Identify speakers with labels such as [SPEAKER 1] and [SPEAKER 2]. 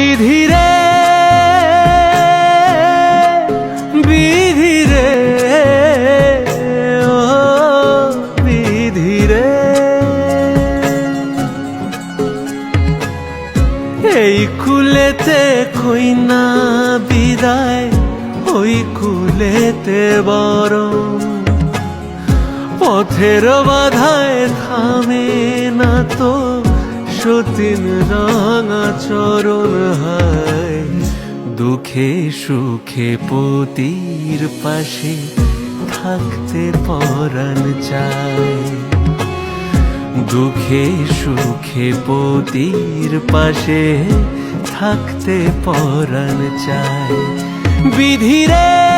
[SPEAKER 1] বিধিরে বিধিরে ও বিধিরে এই কুলেতে কইনা বিদায়, ওই কুলেতে বরং পথের বাধায় থামে না তো সতীন রাঙা চরণ হায়। দুঃখে সুখে পতির পাশে থাকতে পরাণ চায় দুঃখে সুখে পতির পাশে থাকতে পরাণ চায় বিধিরে বিধিরে